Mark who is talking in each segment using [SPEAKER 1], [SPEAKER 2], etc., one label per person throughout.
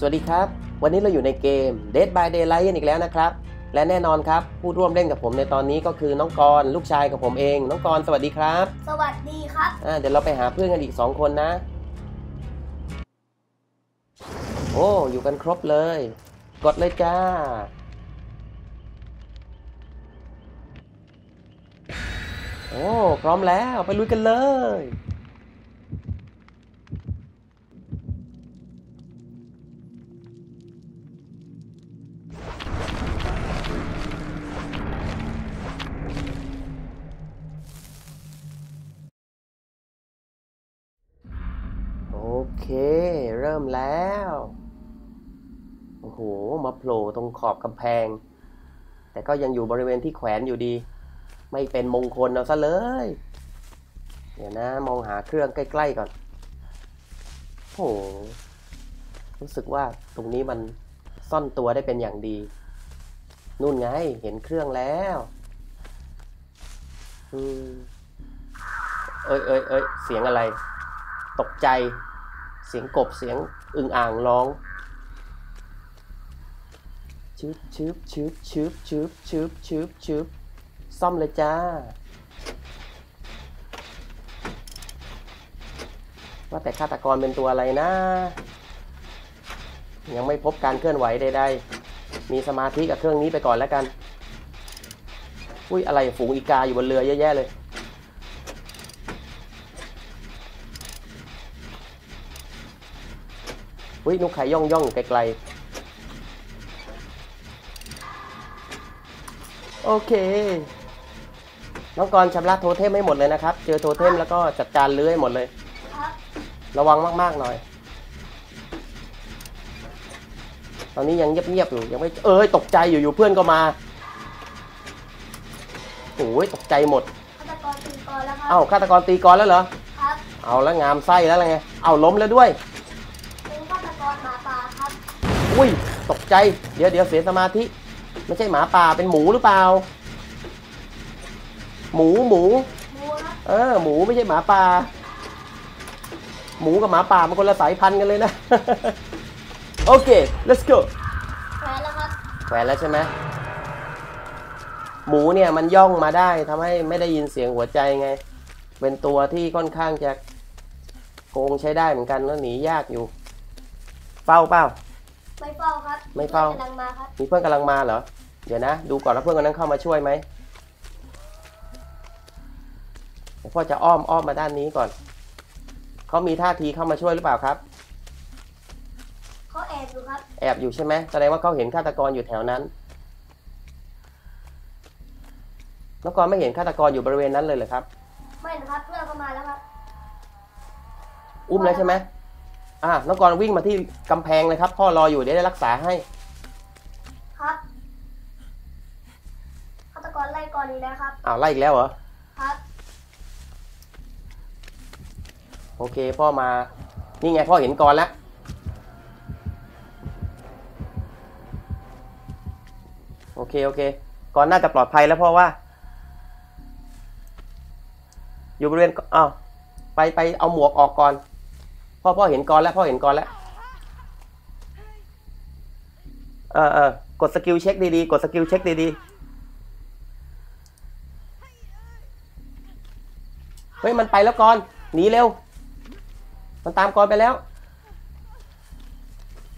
[SPEAKER 1] สวัสดีครับ วันนี้เราอยู่ในเกม Dead by Daylight กันอีกแล้วนะครับ และแน่นอนครับ ผู้ร่วมเล่นกับผมในตอนนี้ก็คือน้องกรณ์ลูกชายกับผมเอง น้องกรณ์สวัสดีครับ
[SPEAKER 2] สวัสดีครับ
[SPEAKER 1] อ่าเดี๋ยวเราไปหาเพื่อนกันอีก 2 คนนะ โอ้ อยู่กันครบเลย กดเลยจ้า โอ้ พร้อมแล้วไปลุยกันเลย โอเค เริ่มแล้ว โอ้โห มาโผล่ตรงขอบกำแพง แต่ก็ยังอยู่บริเวณที่แขวนอยู่ดี ไม่เป็นมงคลเอาซะเลย เดี๋ยวนะ มองหาเครื่องใกล้ ๆ ก่อน โอ้โห รู้สึกว่าตรงนี้มันซ่อนตัวได้เป็นอย่างดี นู่นไง เห็นเครื่องแล้วอเอ้ยเอ้ยเอ้ยเสียงอะไร ตกใจ เสียงกบเสียงอึ่งอ่างร้องชึบชึบชึบชึบชึบชึบชึบชึบซ่อมเลยจ้า ว่าแต่ฆาตกรเป็นตัวอะไรนะ ยังไม่พบการเคลื่อนไหวใดๆ มีสมาธิกับเครื่องนี้ไปก่อนแล้วกัน อุ้ยอะไรฝูงอีกาอยู่บนเรือเยอะแยะเลย อุ้ยนกไข่ย่องย่องอยู่ไกลๆโอเค น้องกรณ์ชำระโทเทมให้หมดเลยนะครับ เจอโทเทมแล้วก็จัดการเลื้อยหมดเลย
[SPEAKER 2] ครับ
[SPEAKER 1] ระวังมากๆหน่อย ตอนนี้ยังเงียบๆอยู่ยังไม่เอ้ยตกใจอยู่ๆเพื่อนก็มาโอ้ยตกใจหมด
[SPEAKER 2] ฆาตกรตีกรแล้วครั
[SPEAKER 1] เอ้าฆาตกรตีกรแล้วเหรอ
[SPEAKER 2] ครับ
[SPEAKER 1] เอาแล้วงามไส้แล้วไง เอาล้มแล้วด้วย
[SPEAKER 2] เป็นฆาตกรหมาป่าครับ
[SPEAKER 1] อุ้ย ตกใจ เดี๋ยวเดี๋ยวเสียสมาธิ ไม่ใช่หมาป่า เป็นหมูหรือเปล่า หมูหมู
[SPEAKER 2] หมูครับ
[SPEAKER 1] เออ หมูไม่ใช่หมาป่า หมูกับหมาป่ามันคนละสายพันธุ์กันเลยนะ โอเค let's go
[SPEAKER 2] แขวนแล้วครับ
[SPEAKER 1] แขวนแล้วใช่ไหมหมูเนี่ยมันย่องมาได้ทำให้ไม่ได้ยินเสียงหัวใจไง เป็นตัวที่ค่อนข้างจะโกงใช้ได้เหมือนกันแล้วหนียากอยู่ เฝ้าเปล่า
[SPEAKER 2] ไม่เฝ้าครับ
[SPEAKER 1] ไม่เฝ้า
[SPEAKER 2] กำลังมาครับ
[SPEAKER 1] มีเพื่อนกำลังมาเหรอ เดี๋ยวนะ ดูก่อนว่าเพื่อนคนนั้นเข้ามาช่วยไหมเดี๋ยวพ่อจะอ้อมอ้อมมาด้านนี้ก่อน เขามีท่าทีเข้ามาช่วยหรือเปล่าครับ
[SPEAKER 2] เขาแอบอยู่ครับ
[SPEAKER 1] แอบอยู่ใช่ไหมแสดงว่าเขาเห็นฆาตกรอยู่แถวนั้นน้องกรไม่เห็นฆาตกรอยู่บริเวณนั้นเลยเหรอครับ
[SPEAKER 2] ไม่นะครับเพื่อนเข้ามาแล้วครับ
[SPEAKER 1] อุ้มแล้วใช่ไหม อ่าน้องกรวิ่งมาที่กำแพงเลยครับ พ่อรออยู่เดี๋ยวได้รักษาให้
[SPEAKER 2] ครับฆาตกรไล่กรนี้แล้วครับ
[SPEAKER 1] อ้าวไล่อีกแล้วเหรอ
[SPEAKER 2] ครับ
[SPEAKER 1] โอเคพ่อมา นี่ไงพ่อเห็นกรแล้ว โอเคโอเคกรน่าจะปลอดภัยแล้วพ่อว่า อยู่บริเวณอ้าวไปไปเอาหมวกออกก่อน พ่อพ่อเห็นกรแล้วพ่อเห็นกรแล้วเออเออกดสกิลเช็คดีๆ กดสกิลเช็คดีๆ เฮ้ย มันไปแล้วกรหนีเร็ว มันตามกรไปแล้ว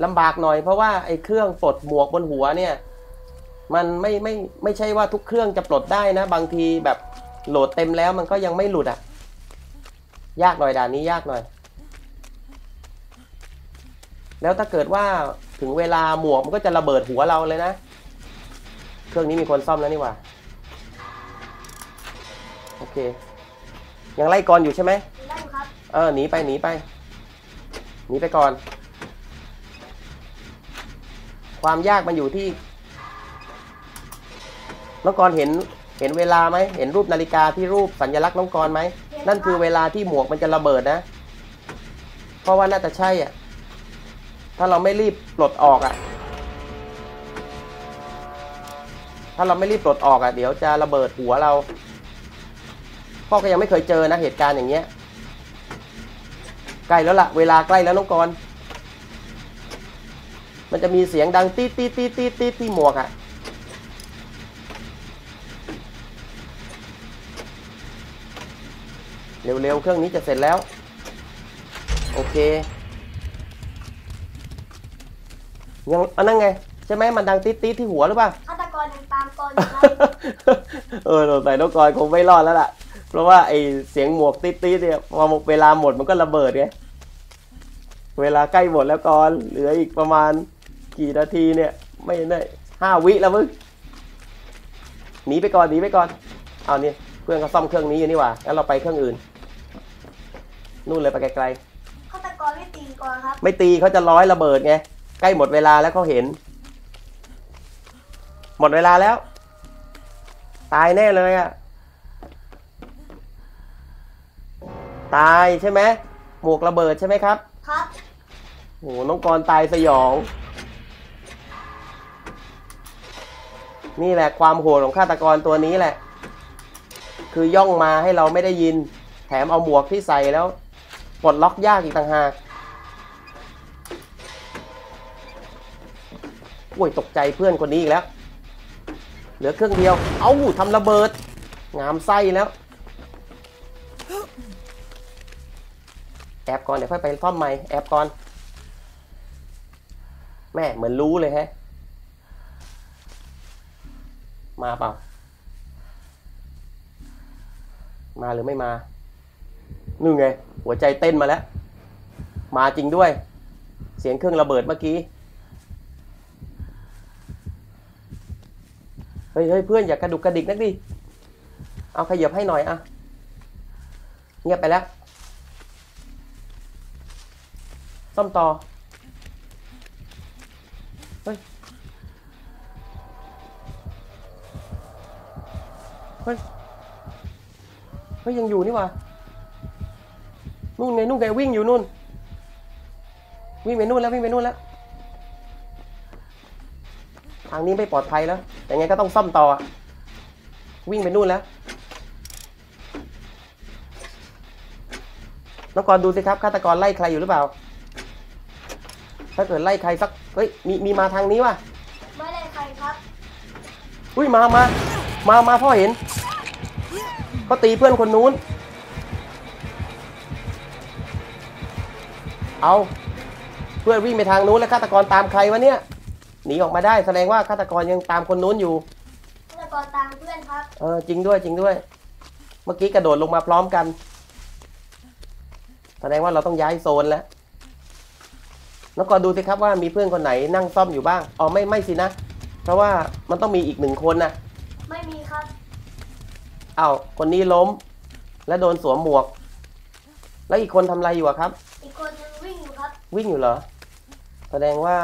[SPEAKER 1] ลำบากหน่อยเพราะว่าไอ้เครื่องปลดหมวกบนหัวเนี่ย มันไม่ไม่ไม่ใช่ว่าทุกเครื่องจะปลดได้นะ บางทีแบบโหลดเต็มแล้วมันก็ยังไม่หลุดอะ่ะ ยากหน่อยด่านนี้ยากหน่อย แล้วถ้าเกิดว่าถึงเวลาหมวกมันก็จะระเบิดหัวเราเลยนะ เครื่องนี้มีคนซ่อมแล้วนี่หว่าโอเค ยังไล่กรอยู่ใช่ไหม
[SPEAKER 2] ไล่อยู่ครับ
[SPEAKER 1] เออหนีไปหนีไปหนีไปก่อน ความยากมันอยู่ที่น้องกรณ์เห็นเห็นเวลาไหมเห็นรูปนาฬิกาที่รูปสัญลักษณ์น้องกรณ์ไหมนั่นคือเวลาที่หมวกมันจะระเบิดนะ เพราะว่าน่าจะใช่อะ ถ้าเราไม่รีบปลดออกอะ ถ้าเราไม่รีบปลดออกอะ เดี๋ยวจะระเบิดหัวเรา พ่อก็ยังไม่เคยเจอนะเหตุการณ์อย่างเงี้ย ใกล้แล้วล่ะ เวลาใกล้แล้วน้องกรมันจะมีเสียงดังตีตีตีตีตีดที่หมวกอะเร็วๆ เครื่องนี้จะเสร็จแล้ว โอเค ยังอันนั้นไง ใช่ไหมมันดังตีดตีดที่หัวหรือเปล่า
[SPEAKER 2] ฆาตกรยังตามกอนอยู่ครับ
[SPEAKER 1] เออสงสัยน้องกอยคงไม่รอดแล้วล่ะ เพราะว่าไอเสียงหมวกติดๆเนี่ยพอเวลาหมดมันก็ระเบิดไงเวลาใกล้หมดแล้วก่อนเหลืออีกประมาณกี่นาทีเนี่ย ไม่ได้ห้าวิแล้วมึงหนีไปก่อนหนีไปก่อนเอานี่เพื่อนเขาซ่อมเครื่องนี้อยู่นี่หว่างั้นเราไปเครื่องอื่น นู่นเลยไปไกล
[SPEAKER 2] ฆาตกรไม่ตีก่อนครับ
[SPEAKER 1] ๆไม่ตีเขาจะร้อยระเบิดไง ใกล้หมดเวลาแล้วเขาเห็น หมดเวลาแล้ว ตายแน่เลยอะตายใช่ไหมหมวกระเบิดใช่ไหมครับ
[SPEAKER 2] ครับ
[SPEAKER 1] โหน้องกรณ์ตายสยอง นี่แหละความโหดของฆาตกรตัวนี้แหละ คือย่องมาให้เราไม่ได้ยิน แถมเอาหมวกที่ใส่แล้วปลดล็อกยากอีกต่างหาก อ้ยตกใจเพื่อนคนนี้อีกแล้ว เหลือเครื่องเดียว เอาทำระเบิด งามไส้แล้ว แอบก่อนเดี๋ยวค่อยไปซ่อมใหม่แอบก่อน แม่เหมือนรู้เลยแฮะ มาเปล่า มาหรือไม่มานู่นไง หัวใจเต้นมาแล้ว มาจริงด้วย เสียงเครื่องระเบิดเมื่อกี้ เฮ้ยเฮ้ยเพื่อนอย่ากระดุกกระดิกนักดิ เอาขยับให้หน่อยอะเงียบไปแล้ว ซ่อมต่อ เฮ้ย เฮ้ย เฮ้ยยังอยู่นี่ว่านู่นไงนู่นไงวิ่งอยู่นู่น วิ่งไปนู่นแล้ววิ่งไปนู่นแล้ว ทางนี้ไม่ปลอดภัยแล้ว แต่ไงก็ต้องซ่อมต่ออะวิ่งไปนู่นแล้ว น้องกรณ์ดูสิครับฆาตกรไล่ใครอยู่หรือเปล่า ถ้าเกิดไล่ใครสัก เฮ้ย มีมีมาทางนี้ว่ะ
[SPEAKER 2] ไม่ได้ใครครับ
[SPEAKER 1] อุ้ยมามา มามาพ่อเห็นเขาตีเพื่อนคนนู้น เอา เพื่อนวิ่งไปทางนู้นแล้วฆาตกรตามใครวะเนี่ย หนีออกมาได้แสดงว่าฆาตกรยังตามคนนู้นอยู่
[SPEAKER 2] ฆาตกรตามเพื่อนครับ
[SPEAKER 1] เออจริงด้วยจริงด้วย เมื่อกี้กระโดดลงมาพร้อมกัน แสดงว่าเราต้องย้ายโซนแล้วน้องกรณ์ดูสิครับว่ามีเพื่อนคนไหนนั่งซ่อมอยู่บ้างอ๋อไม่ไม่สินะ เพราะว่ามันต้องมีอีกหนึ่งคนนะ
[SPEAKER 2] ไม่มีครับ
[SPEAKER 1] อ้าวคนนี้ล้ม และโดนสวมหมวก แล้วอีกคนทำอะไรอยู่อะครับ
[SPEAKER 2] อีกคนนึงวิ่งอยู่ครับ
[SPEAKER 1] วิ่งอยู่เหรอ แสดงว่า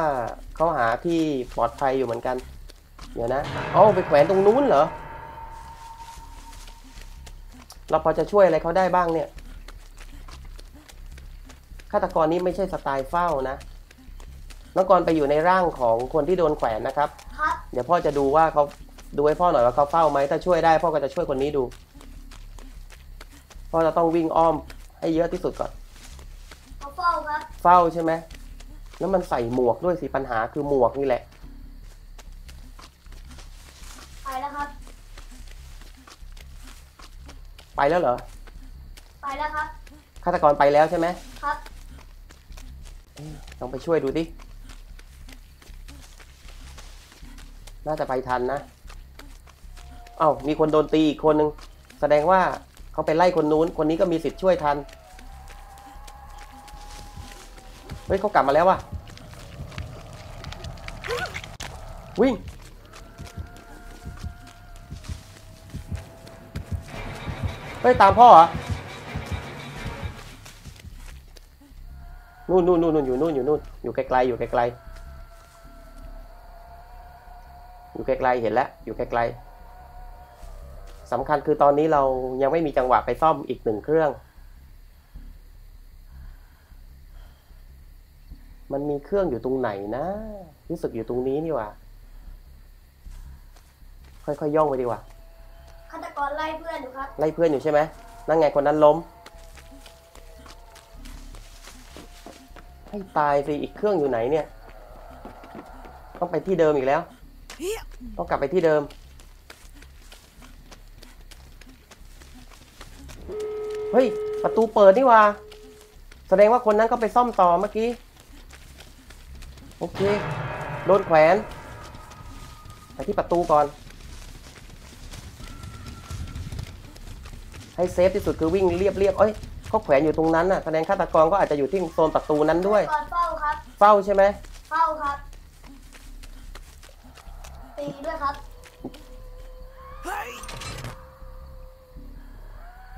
[SPEAKER 1] เขาหาที่ปลอดภัยอยู่เหมือนกัน เดี๋ยวนะ เอาไปแขวนตรงนู้นเหรอ เราพอจะช่วยอะไรเขาได้บ้างเนี่ย ฆาตกรนี้ไม่ใช่สไตล์เฝ้านะน้องกรไปอยู่ในร่างของคนที่โดนแขวนนะครับ
[SPEAKER 2] ครับ
[SPEAKER 1] เดี๋ยวพ่อจะดูว่าเขาดูให้พ่อหน่อยว่าเขาเฝ้าไหม ถ้าช่วยได้พ่อก็จะช่วยคนนี้ดู พ่อจะต้องวิ่งอ้อมให้เยอะที่สุดก่อน
[SPEAKER 2] เขาเฝ้าครับ
[SPEAKER 1] เฝ้าใช่ไหม แล้วมันใส่หมวกด้วยสิปัญหาคือหมวกนี่แหละ
[SPEAKER 2] ไปแล้วครับ
[SPEAKER 1] ไปแล้วเหรอ
[SPEAKER 2] ไปแล้วครับ
[SPEAKER 1] ฆาตกรไปแล้วใช่ไหม
[SPEAKER 2] ครับ
[SPEAKER 1] ลองไปช่วยดูดิ น่าจะไปทันนะ เอ้ามีคนโดนตีอีกคนนึง แสดงว่าเขาไปไล่คนนู้น คนนี้ก็มีสิทธิ์ช่วยทัน เฮ้ยเขากลับมาแล้วว่ะ วิ่ง เฮ้ย ตามพ่อเหรอนู่นนู่นนู่นนู่นอยู่นู่นอยู่นู่นอยู่ไกลๆอยู่ไกลๆอยู่ไกลๆเห็นแล้วอยู่ไกลๆสำคัญคือตอนนี้เรายังไม่มีจังหวะไปซ่อมอีกหนึ่งเครื่อง มันมี เครื่องอยู่ตรงไหนนะ รู้สึกอยู่ตรงนี้นี่หว่า ค่อยๆย่องไปดีกว่า
[SPEAKER 2] ฆาตกรไล่เพื่อนอยู่ครับ
[SPEAKER 1] ไล่เพื่อนอยู่ใช่ไหมนั่นไงคนนั้นล้ม ให้ตายสิอีกเครื่องอยู่ไหนเนี่ย ต้องไปที่เดิมอีกแล้ว ต้องกลับไปที่เดิม เฮ้ย ประตูเปิดนี่หว่า แสดงว่าคนนั้นก็ไปซ่อมต่อเมื่อกี้ โอเค โดนแขวน ไปที่ประตูก่อน ให้เซฟที่สุดคือวิ่งเรียบเรียบๆเอ้ยเขาแขวนอยู่ตรงนั้นน่ะแสดงฆาตกรก็อาจจะอยู่ที่โซนประตูนั้นด้วย
[SPEAKER 2] ก่อนเฝ้าครับ
[SPEAKER 1] เฝ้าใช่ไหม
[SPEAKER 2] เฝ้าครับ ตีด้วยครับ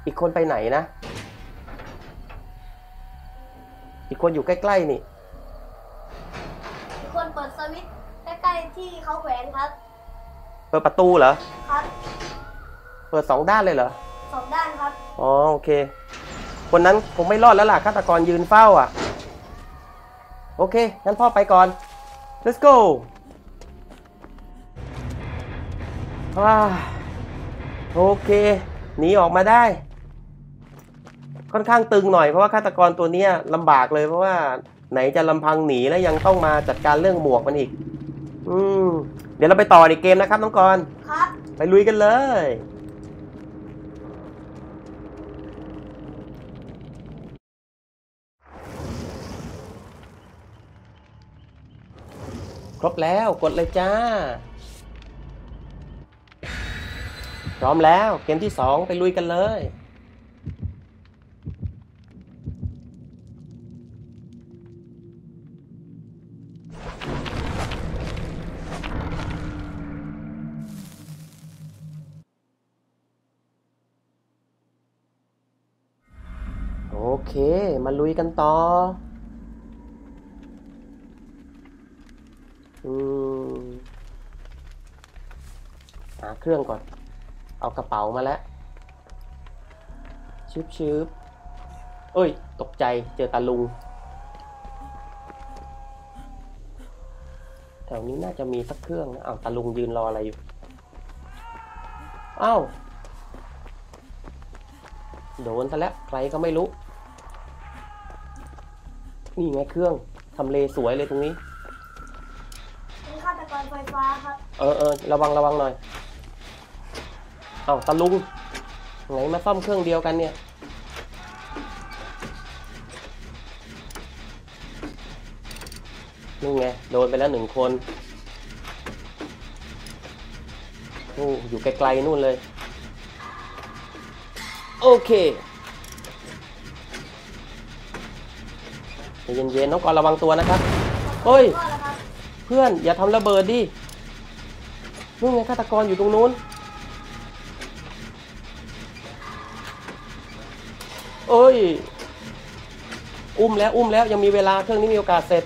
[SPEAKER 1] อีกคนไปไหนนะ อีกคนอยู่ใกล้ ๆ นี่
[SPEAKER 2] มีคนเปิดสวิตช์ใกล้ๆ ที่เขาแขวนครับ
[SPEAKER 1] เปิดประตูเหรอ
[SPEAKER 2] ครับ
[SPEAKER 1] เปิดสองด้านเลยเหรอ
[SPEAKER 2] สองด้านครับ
[SPEAKER 1] อ๋อโอเค คนนั้นคงไม่รอดแล้วล่ะฆาตกรยืนเฝ้าอะ โอเค งั้นพ่อไปก่อน let's go ว้าโอเค หนีออกมาได้ ค่อนข้างตึงหน่อยเพราะว่าฆาตกรตัวเนี้ยลำบากเลยเพราะว่าไหนจะลำพังหนีแล้วยังต้องมาจัดการเรื่องหมวกมันอีก อืมเดี๋ยวเราไปต่อในเกมนะครับน้องกรณ์
[SPEAKER 2] ครับ
[SPEAKER 1] ไปลุยกันเลย ครบแล้วกดเลยจ้า พร้อมแล้วเกมที่สองไปลุยกันเลย เค มาลุยกันต่อ อืมหาเครื่องก่อน เอากระเป๋ามาแล้วชืบชืบเอ้ย ตกใจเจอตาลุง แถวนี้น่าจะมีสักเครื่องนะอ้าวตาลุงยืนรออะไรอยู่อ้าวโดนซะแล้ว ใครก็ไม่รู้ นี่ไงเครื่องทำเลสวยเลยตรงนี้
[SPEAKER 2] เป็นฆาตกรไฟฟ้าครับ
[SPEAKER 1] เออเออระวังระวังหน่อย เอาตะลุงไงมาซ่อมเครื่องเดียวกันเนี่ย นี่ไงโดนไปแล้วหนึ่งคนโอ้อยู่ไกลๆนู่นเลย โอเค ใจเย็นๆน้องกรระวังตัวนะครับ เฮ้ย เพื่อนอย่าทำระเบิดดินู่นไงฆาตกรอยู่ตรงนู้น เอ้ย อุ้มแล้วอุ้มแล้วยังมีเวลาเครื่องนี้มีโอกาสเสร็จ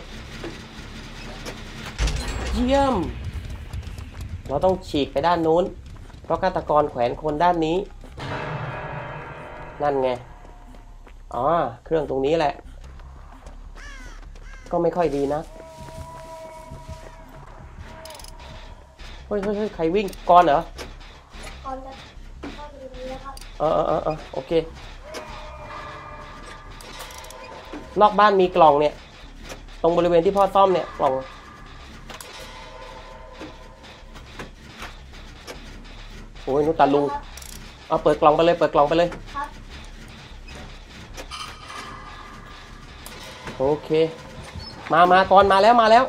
[SPEAKER 1] เยี่ยม เราต้องฉีกไปด้านนู้น เพราะฆาตกรแขวนคนด้านนี้ นั่นไง อ๋อ เครื่องตรงนี้แหละ ก็ไม่ค่อยดีนะเฮ้ยเฮ้ยเฮ้ยใครวิ่งก่อนเหรอ
[SPEAKER 2] ก่อนจะเข้าไปดูนะครับ
[SPEAKER 1] เออเออเออเออโอเคนอกบ้านมีกล่องเนี่ย ตรงบริเวณที่พ่อซ่อมเนี่ยกล่องโอ้ยนุตาลุง
[SPEAKER 2] ครับ
[SPEAKER 1] เอาเปิดกล่องไปเลย เปิดกล่องไปเลย
[SPEAKER 2] ครับ
[SPEAKER 1] โอเค มามาก่อนมาแล้วมาแล้ว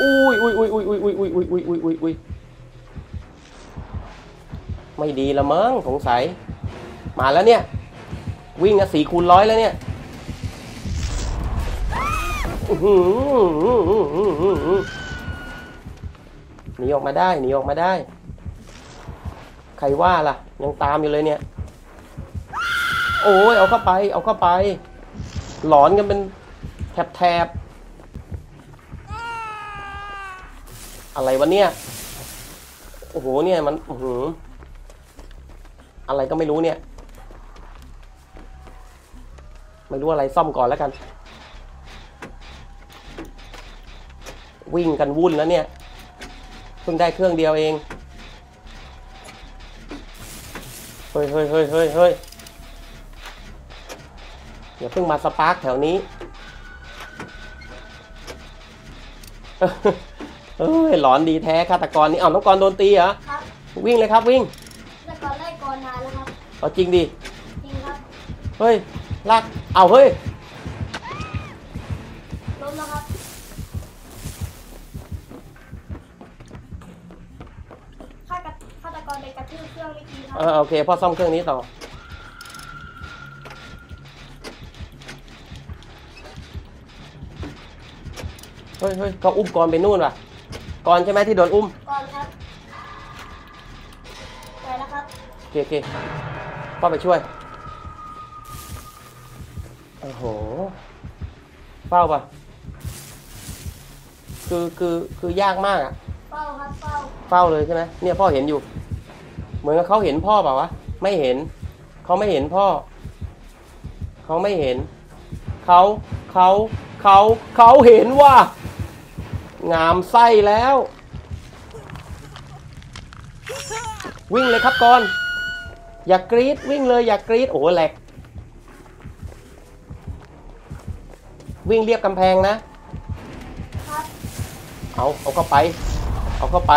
[SPEAKER 1] อุ้ยอุ้ยอุ้ยอุ้ยอุ้ยอุ้ยอุ้ยอุ้ยอุ้ยอุ้ยอุ้ยอุ้ยไม่ดีละมั้งสงสัย มาแล้วเนี่ย วิ่งอะสี่คูณร้อยแล้วเนี่ยอือหือหนีออกมาได้หนีออกมาได้ ใครว่าล่ะ ยังตามอยู่เลยเนี่ย โอ้ยเอาเข้าไป เอาเข้าไป หลอนกันเป็นแถบแถบๆอะไรวะเนี่ย โอ้โห เนี่ยมันอื้อหืออะไรก็ไม่รู้เนี่ย ไม่รู้อะไรซ่อมก่อนแล้วกัน วิ่งกันวุ่นแล้วเนี่ย เพิ่งได้เครื่องเดียวเอง เฮ้ยเฮ้ยเฮ้ยเฮ้ยเฮ้ย อย่าเพิ่งมาสปาร์กแถวนี้เอ้ยหลอนดีแท้ฆาตกรนี่เอาน้องกรโดนตีเหรอ
[SPEAKER 2] ครับ
[SPEAKER 1] วิ่งเลยครับวิ่ง
[SPEAKER 2] แต่ก่อนไล่ก่อนนานแล้วครับ
[SPEAKER 1] เอาจริงดิ
[SPEAKER 2] จริงครับ
[SPEAKER 1] เฮ้ยลากเอาเฮ้ย
[SPEAKER 2] ล้มแล้วครับฆาตกฆาตกรไปกระทืบเครื่องเมื่อกี้ครับ
[SPEAKER 1] เออโอเคพ่อซ่อมเครื่องนี้ต่อ ฮ้ยเฮ้ยก็อุ้มกรไปนู่นว่ะกรใช่ไหมที่โดนอุ้ม
[SPEAKER 2] ก่อนครับไปแล้วครับ
[SPEAKER 1] โอเคโอเคพ่อไปช่วยโอ้โหเฝ้าปะคือคือคือยากมากอะ
[SPEAKER 2] เฝ้าครับเฝ้า
[SPEAKER 1] เฝ้าเลยใช่ไหมเนี่ยพ่อเห็นอยู่ เหมือนกับเขาเห็นพ่อเปล่าวะไม่เห็นเขาไม่เห็นพ่อเขาไม่เห็นเขาเขาเขาเขาเห็นว่า งามไส้แล้ว วิ่งเลยครับก่อน อย่ากรีดวิ่งเลยอย่ากรีดโอ้โหแหลก วิ่งเรียบกำแพงนะ เอาเอาเข้าไป เอาเข้าไป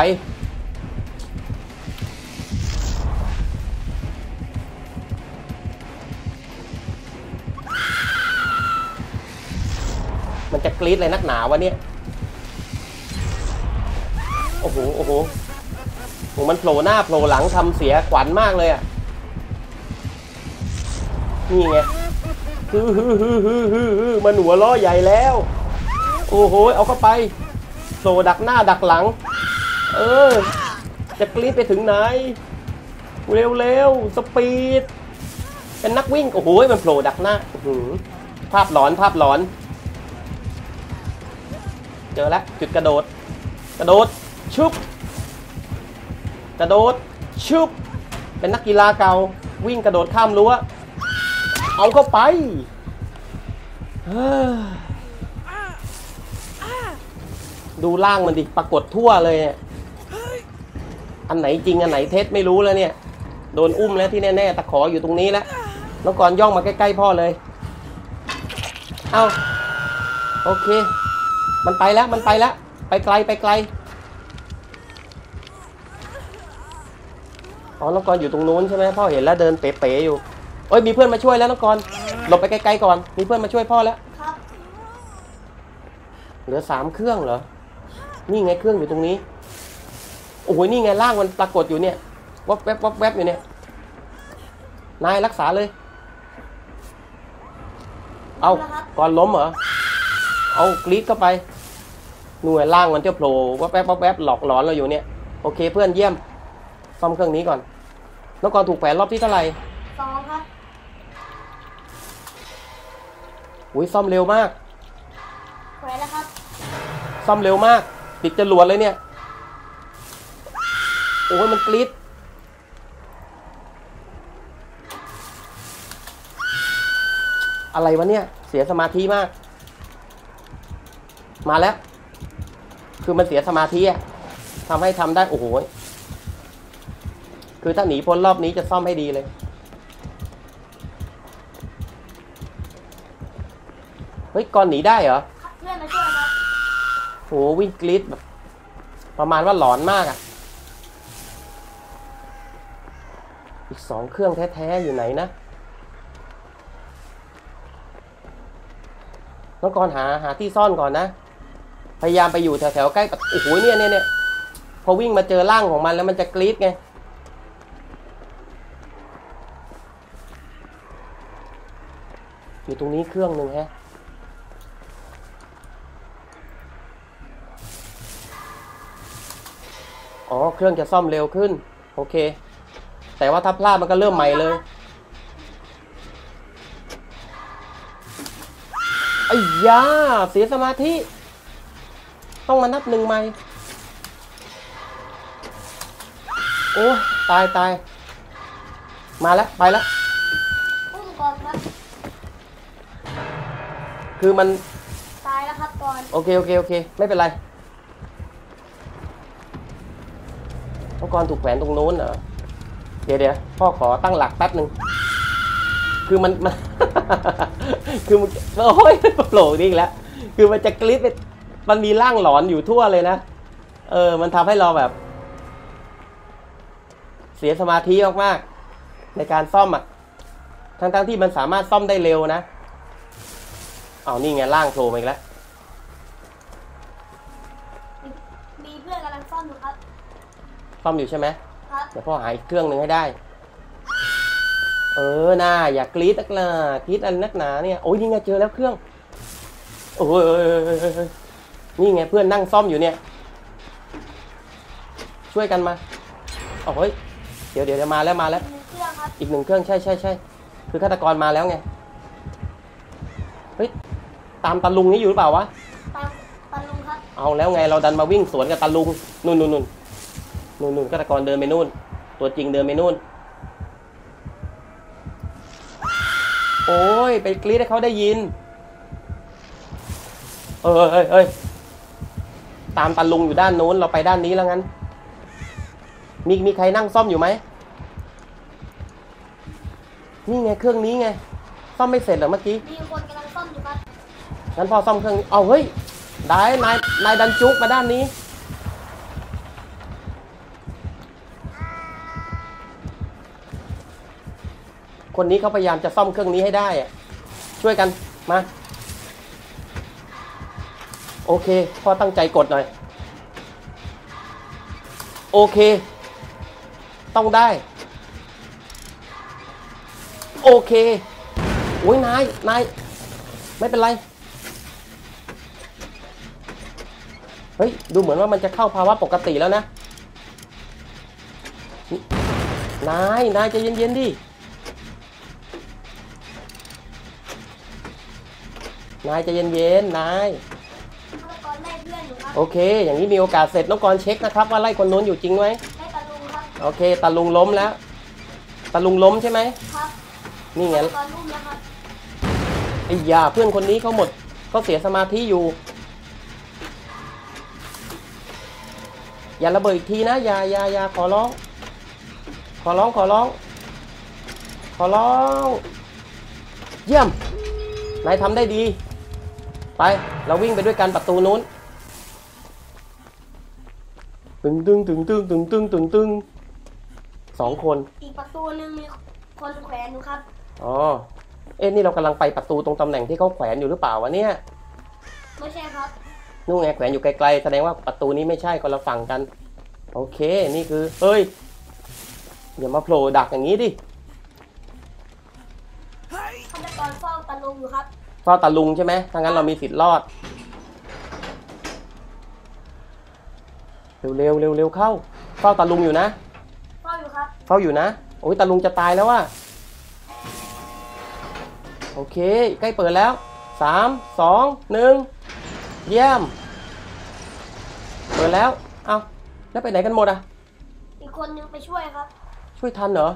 [SPEAKER 1] มันจะกรี๊ดเลยนักหนาวะเนี่ย อ้โหโอ้โหโอ้มันโผล่หน้าโผล่หลังทำเสียขวัญมากเลยอะ นี่ไงฮือฮือฮือฮือฮือฮือมันหัวล้อใหญ่แล้ว โอ้โห เอาเข้าไปโซดักหน้าดักหลัง เออ จะกรี๊ดไปถึงไหน เร็วเร็วสปีด เป็นนักวิ่ง โอ้โห มันโผล่ดักหน้าหือภาพหลอนภาพหลอน เจอแล้วจุดกระโดด กระโดด ชุบกระโดดชุบเป็นนักกีฬาเก่าวิ่งกระโดดข้ามรั้วเอาเข้าไปดูล่างมันดิปรากฏทั่วเลยเนี่ยอันไหนจริงอันไหนเท็จไม่รู้แล้วเนี่ย โดนอุ้มแล้วที่แน่ๆตะขออยู่ตรงนี้แล้วน้องกรย่องมาใกล้ๆพ่อเลย เอาโอเค มันไปแล้วมันไปแล้ว ไปไกลไปไกล อ๋อน้องกรอยู่ตรงนู้นใช่ไหมพ่อเห็นแล้วเดินเป๋ๆอยู่เอ้ยมีเพื่อนมาช่วยแล้วน้องกรหลบไปไกลๆก่อน มีเพื่อนมาช่วยพ่อแล้วเหลือสามเครื่องเหรอ นี่ไงเครื่องอยู่ตรงนี้ โอ้โหนี่ไงล่างมันปรากฏอยู่เนี่ยวับแวบวับแวบอยู่เนี่ย นายรักษาเลย เอาก่อนล้มเหรอ เอากรีดเข้าไปหน่วยล่างมันเจะโผล่วับแวบวับแวบหลอกหลอนเราอยู่เนี่ย โอเคเพื่อนเยี่ยม ซ่อมเครื่องนี้ก่อนน้องกรถูกแผลรอบที่เท่าไหร่
[SPEAKER 2] สองครับ
[SPEAKER 1] อุ้ยซ่อมเร็วมาก
[SPEAKER 2] แขวนแล้วครับ
[SPEAKER 1] ซ่อมเร็วมาก ติดจรวดเลยเนี่ย โอ้ยมันกรี๊ดอะไรวะเนี่ย เสียสมาธิมาก มาแล้ว คือมันเสียสมาธิอะทำให้ทำได้ โอ้โห คือถ้าหนีพ้นรอบนี้จะซ่อมให้ดีเลย เฮ้ยก่อนหนีได้เหรอ
[SPEAKER 2] เพื่อนมาช่วยครับ
[SPEAKER 1] โหวิ่งกรี๊ดแบบประมาณว่าหลอนมากอะ่ะ อีกสองเครื่องแท้ๆอยู่ไหนนะต้องก่อนหาหาที่ซ่อนก่อนนะ พยายามไปอยู่แถวๆใกล้กับโอ้โหเนี่ยเนี่ยเนี่ยพอวิ่งมาเจอร่างของมันแล้วมันจะกรี๊ดไง อยู่ตรงนี้เครื่องหนึ่งฮะอ๋อ เครื่องจะซ่อมเร็วขึ้น โอเค แต่ว่าถ้าพลาดมันก็เริ่มใหม่เลยไอ้ยาเสียสมาธิ ต้องมานับหนึ่งใหม่ โอ้ ตายตาย มาแล้ว ไปแล้ว
[SPEAKER 2] คื
[SPEAKER 1] อมัน
[SPEAKER 2] ตายแล้วครับก่อน
[SPEAKER 1] โอเคโอเคโอเค ไม่เป็นไรต้องกรถูกแขวนตรงนู้นเหรอเดี๋ยวเดี๋ยวพ่อขอตั้งหลักแป๊บหนึ่งคือมันมัน คือมันโอ้ยโผล่นี่อีกแล้ว คือมันจะกรี๊ดไปมันมีร่างหลอนอยู่ทั่วเลยนะ เออ มันทำให้เราแบบ เสียสมาธิมากๆในการซ่อมอะ ทั้งๆที่มันสามารถซ่อมได้เร็วนะ เอานี่ไงร่างโผล่มาอีกแล้ว
[SPEAKER 2] มีเพื่อนกำลังซ่อมอยู่ครับ
[SPEAKER 1] ซ่อมอยู่ใช่ไหม
[SPEAKER 2] ครับ
[SPEAKER 1] เดี๋ยวพ่อหาอีกเครื่องหนึ่งให้ได้ เออน่าอย่ากรี๊ดนักหนากรี๊ดอันนักหนาเนี่ยโอ้ยนี่ไงเจอแล้วเครื่องโอ้ยเอ้ยเอ้ยเอ้ยเอ้ยเอ้ยนี่ไงเพื่อนนั่งซ่อมอยู่เนี่ย ช่วยกันมาเอาเฮ้ยเดี๋ยวเดี๋ยวเดี๋ยวมาแล้วมาแล้ว
[SPEAKER 2] มีเครื่องครับ
[SPEAKER 1] อีกหนึ่งเครื่องใช่ใช่ใช่คือฆาตกรมาแล้วไง เฮ้ย ตามตาลุงนี้อยู่หรือเปล่าวะ
[SPEAKER 2] ตามตาลุงครับ
[SPEAKER 1] เอาแล้วไงเราดันมาวิ่งสวนกับตาลุงนู่นนู่นนู่นนู่นนู่นฆาตกรเดินไปนู่น ตัวจริงเดินไปนู่น โอ้ยไปกรี๊ดให้เขาได้ยิน เออเอ้ยเอ้ยตามตาลุงอยู่ด้านนู้นเราไปด้านนี้แล้วงั้น มีมีใครนั่งซ่อมอยู่ไหมนี่ไงเครื่องนี้ไง ซ่อมไม่เสร็จเหรอเมื่อกี้
[SPEAKER 2] มีคนก งั้
[SPEAKER 1] นพอซ่อมเครื่องเอาเฮ้ยได้นายนายดันจุกมาด้านนี้ คนนี้เขาพยายามจะซ่อมเครื่องนี้ให้ได้อะช่วยกันมาโอเคพ่อตั้งใจกดหน่อย โอเค ต้องได้ โอเคโอ้ยนายนายไม่เป็นไร เฮ้ย ดูเหมือนว่ามันจะเข้าภาวะปกติแล้วนะนี่นาย นายใจะเย็นๆดิ นายใจะเย็นๆ นาย
[SPEAKER 2] ฆาตกรไล่เพื่อนอยู่ครับ
[SPEAKER 1] โอเค อย่างนี้มีโอกาสเสร็จน้องกรณ์เช็คนะครับ ว่าไล่คนนู้นอยู่จริงไหม
[SPEAKER 2] ไล่ตาลุงครับ
[SPEAKER 1] โอเค ตาลุงล้มแล้ว ตาลุงล้มใช่ไหม
[SPEAKER 2] ครับ
[SPEAKER 1] นี่ไง
[SPEAKER 2] ฆาตกรลุ่มแล้วครับ
[SPEAKER 1] ไอ้ยาเพื่อนคนนี้เขาหมดเขาเสียสมาธิอยู่ อย่าระเบิดอีกทีนะอย่าอย่าอย่าขอร้อง ขอร้องขอร้อง ขอร้อง เยี่ยมนายทำได้ดี ไป เราวิ่งไปด้วยกันประตูนู้นตึงตึงตึงตึงตึงตึงตึงตึงสองคน
[SPEAKER 2] อีกประตูหนึ่งมีคนแขวนอยู่ครับ
[SPEAKER 1] อ๋อเอ๊ะนี่เรากำลังไปประตูตรงตำแหน่งที่เขาแขวนอยู่หรือเปล่าวะเนี่ย
[SPEAKER 2] ไม่ใช่ครับ
[SPEAKER 1] นู่นไงแขวนอยู่ไกลๆแสดงว่าประตูนี้ไม่ใช่คนละฝั่งกัน โอเคนี่คือเฮ้ยอย่ามาโผล่ดักอย่างนี้ดิ
[SPEAKER 2] ฆาตกรเฝ้าตาลุงอยู่ครับ
[SPEAKER 1] เฝ้าตาลุงใช่ไหมถ้างั้นเรามีสิทธิ์รอด เร็วเร็วเร็วเร็วเข้า เฝ้าตาลุงอยู่นะ
[SPEAKER 2] เฝ้าอยู่ครับ
[SPEAKER 1] เฝ้าอยู่นะ โอ้ยตาลุงจะตายแล้วว่ะโอเค ใกล้เปิดแล้วสามสองหนึ่ง เยี่ยม เปิดแล้ว เอาแล้วไปไหนกันหมดอะ
[SPEAKER 2] อีกคนนึงไปช่วยครับ
[SPEAKER 1] ช่วยทันเหรอ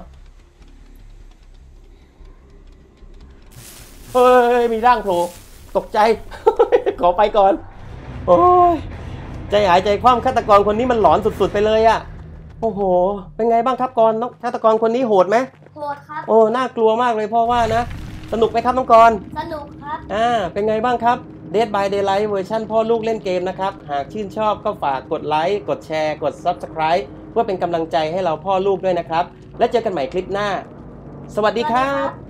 [SPEAKER 1] เฮ้ย มีร่างโผล่ ตกใจ ขอไปก่อน โอ้ย ใจหายใจคว่ำฆาตกรคนนี้มันหลอนสุดๆไปเลยอะโอ้โห เป็นไงบ้างครับกรณ์น้องฆาตกรคนนี้โหดไหม
[SPEAKER 2] โหดครับ
[SPEAKER 1] โอ้ น่ากลัวมากเลยพ่อว่านะ สนุกไหมครับน้องกรณ์
[SPEAKER 2] สนุกครับ
[SPEAKER 1] อ่า เป็นไงบ้างครับ Dead by Daylight เวอร์ชันพ่อลูกเล่นเกมนะครับ หากชื่นชอบก็ฝากกดไลค์ กดแชร์ กด Subscribe เพื่อเป็นกำลังใจให้เราพ่อลูกด้วยนะครับ และเจอกันใหม่คลิปหน้า สวัสดีครับ